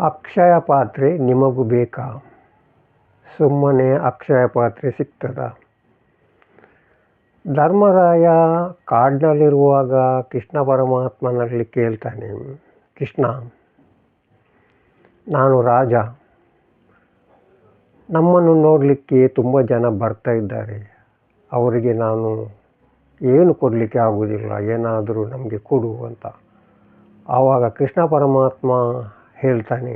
ಅಕ್ಷಯ ಪಾತ್ರೆ ನಿಮಗೂ ಬೇಕಾ? ಸುಮ್ಮನೆ ಅಕ್ಷಯ ಪಾತ್ರೆ ಸಿಗ್ತದ? ಧರ್ಮರಾಯ ಕಾಡಿನಲ್ಲಿರುವಾಗ ಕೃಷ್ಣ ಪರಮಾತ್ಮನಲ್ಲಿ ಕೇಳ್ತಾನೆ, ಕೃಷ್ಣ, ನಾನು ರಾಜ. ನಮ್ಮನ್ನು ನೋಡಲಿಕ್ಕೆ ತುಂಬ ಜನ ಬರ್ತಾ ಇದ್ದಾರೆ. ಅವರಿಗೆ ನಾನು ಏನು ಕೊಡಲಿಕ್ಕೆ ಆಗುವುದಿಲ್ಲ, ಏನಾದರೂ ನಮಗೆ ಕೊಡು ಅಂತ. ಆವಾಗ ಕೃಷ್ಣ ಪರಮಾತ್ಮ ಹೇಳ್ತಾನೆ,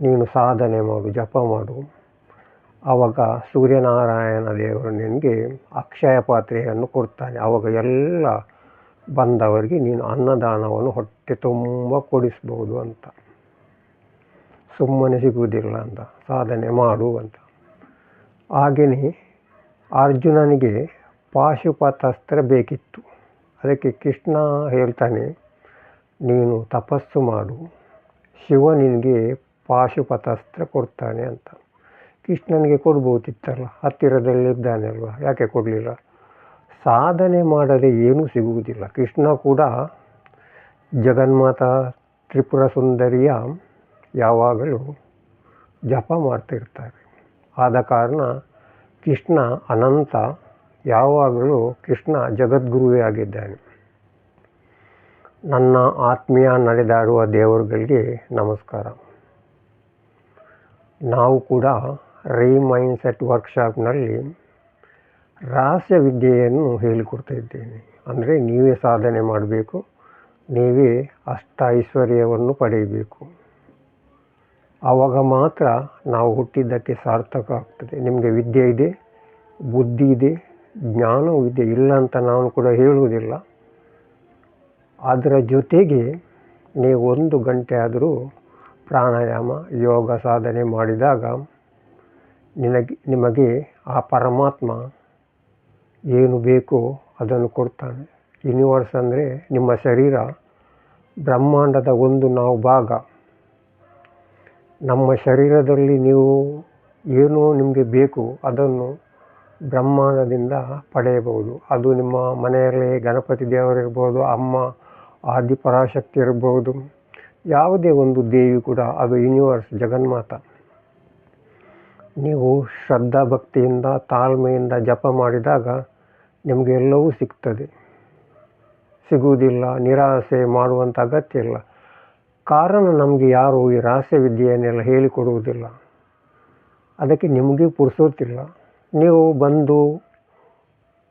ನೀನು ಸಾಧನೆ ಮಾಡು, ಜಪ ಮಾಡು. ಆವಾಗ ಸೂರ್ಯನಾರಾಯಣ ದೇವರು ನಿನಗೆ ಅಕ್ಷಯ ಪಾತ್ರೆಯನ್ನು ಕೊಡ್ತಾನೆ. ಆವಾಗ ಎಲ್ಲ ಬಂದವರಿಗೆ ನೀನು ಅನ್ನದಾನವನ್ನು ಹೊಟ್ಟೆ ತುಂಬ ಕೊಡಿಸ್ಬೋದು ಅಂತ. ಸುಮ್ಮನೆ ಸಿಗುವುದಿಲ್ಲ ಅಂತ, ಸಾಧನೆ ಮಾಡು ಅಂತ. ಹಾಗೆಯೇ ಅರ್ಜುನನಿಗೆ ಪಾಶುಪತಾಸ್ತ್ರ ಬೇಕಿತ್ತು. ಅದಕ್ಕೆ ಕೃಷ್ಣ ಹೇಳ್ತಾನೆ, ನೀನು ತಪಸ್ಸು ಮಾಡು. ಶಿವ ನಿನಗೆ ಪಾಶುಪತಾಸ್ತ್ರ ಕೊಡ್ತಾನೆ ಅಂತ. ಕೃಷ್ಣನಿಗೆ ಕೊಡ್ಬೋದಿತ್ತಲ್ಲ, ಹತ್ತಿರದಲ್ಲಿದ್ದಾನೆ ಅಲ್ವಾ, ಯಾಕೆ ಕೊಡಲಿಲ್ಲ? ಸಾಧನೆ ಮಾಡದೆ ಏನೂ ಸಿಗುವುದಿಲ್ಲ. ಕೃಷ್ಣ ಕೂಡ ಜಗನ್ಮಾತ ತ್ರಿಪುರ ಸುಂದರಿಯ ಯಾವಾಗಲೂ ಜಪ ಮಾಡ್ತಿರ್ತಾರೆ. ಆದ ಕಾರಣ ಕೃಷ್ಣ ಅನಂತ ಯಾವಾಗಲೂ ಕೃಷ್ಣ ಜಗದ್ಗುರುವೇ ಆಗಿದ್ದಾನೆ. ನನ್ನ ಆತ್ಮೀಯ ನಡೆದಾಡುವ ದೇವರುಗಳಿಗೆ ನಮಸ್ಕಾರ. ನಾವು ಕೂಡ ರೀ ಸೆಟ್ ವರ್ಕ್ಶಾಪ್ನಲ್ಲಿ ರಹಸ್ಯ ವಿದ್ಯೆಯನ್ನು ಹೇಳಿಕೊಡ್ತಾ ಇದ್ದೇನೆ. ಅಂದರೆ ನೀವೇ ಸಾಧನೆ ಮಾಡಬೇಕು, ನೀವೇ ಅಷ್ಟ ಐಶ್ವರ್ಯವನ್ನು ಪಡೆಯಬೇಕು. ಆವಾಗ ಮಾತ್ರ ನಾವು ಹುಟ್ಟಿದ್ದಕ್ಕೆ ಸಾರ್ಥಕ ಆಗ್ತದೆ. ನಿಮಗೆ ವಿದ್ಯೆ ಇದೆ, ಬುದ್ಧಿ ಇದೆ, ಜ್ಞಾನವೂ ಇದೆ, ಇಲ್ಲ ಅಂತ ನಾನು ಕೂಡ ಹೇಳುವುದಿಲ್ಲ. ಅದರ ಜೊತೆಗೆ ನೀವು ಒಂದು ಗಂಟೆ ಆದರೂ ಪ್ರಾಣಾಯಾಮ, ಯೋಗ ಸಾಧನೆ ಮಾಡಿದಾಗ ನಿನಗೆ, ನಿಮಗೆ ಆ ಪರಮಾತ್ಮ ಏನು ಬೇಕೋ ಅದನ್ನು ಕೊಡ್ತಾನೆ. ಯೂನಿವರ್ಸ್ ಅಂದರೆ ನಿಮ್ಮ ಶರೀರ, ಬ್ರಹ್ಮಾಂಡದ ಒಂದು ನಾವು ಭಾಗ. ನಮ್ಮ ಶರೀರದಲ್ಲಿ ನೀವು ಏನು ನಿಮಗೆ ಬೇಕು ಅದನ್ನು ಬ್ರಹ್ಮಾಂಡದಿಂದ ಪಡೆಯಬಹುದು. ಅದು ನಿಮ್ಮ ಮನೆಯಲ್ಲಿ ಗಣಪತಿ ದೇವರಿರ್ಬೋದು, ಅಮ್ಮ ಆದಿಪರಾಶಕ್ತಿ ಇರಬಹುದು. ಯಾವುದೇ ಒಂದು ದೇವಿ ಕೂಡ ಅದು ಯೂನಿವರ್ಸ್ ಜಗನ್ಮಾತ. ನೀವು ಶ್ರದ್ಧಾ ಭಕ್ತಿಯಿಂದ, ತಾಳ್ಮೆಯಿಂದ ಜಪ ಮಾಡಿದಾಗ ನಿಮಗೆ ಎಲ್ಲವೂ ಸಿಗ್ತದೆ. ಸಿಗುವುದಿಲ್ಲ, ನಿರಾಸೆ ಮಾಡುವಂಥ ಅಗತ್ಯ ಇಲ್ಲ. ಕಾರಣ ನಮಗೆ ಯಾರು ಈ ರಹಸ್ಯ ವಿದ್ಯೆಯನ್ನೆಲ್ಲ ಹೇಳಿಕೊಡುವುದಿಲ್ಲ. ಅದಕ್ಕೆ ನಿಮಗೆ ಪುರುಸೋತಿಲ್ಲ ನೀವು ಬಂದು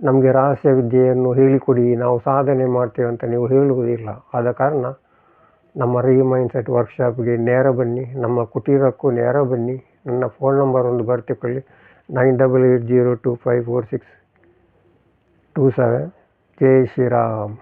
ನಮಗೆ ರಹಸ್ಯ ವಿದ್ಯೆಯನ್ನು ಹೇಳಿಕೊಡಿ, ನಾವು ಸಾಧನೆ ಮಾಡ್ತೇವೆ ಅಂತ ನೀವು ಹೇಳುವುದಿಲ್ಲ. ಆದ ಕಾರಣ ನಮ್ಮ ರೀ ಮೈಂಡ್ ಸೆಟ್ ವರ್ಕ್ಶಾಪ್ಗೆ ನೇರ ಬನ್ನಿ, ನಮ್ಮ ಕುಟೀರಕ್ಕೂ ನೇರ ಬನ್ನಿ. ನನ್ನ ಫೋನ್ ನಂಬರ್ ಒಂದು ಬರ್ತಿಕೊಳ್ಳಿ nine double eight zero two five four six two seven ಜೈ ಶ್ರೀರಾಮ್.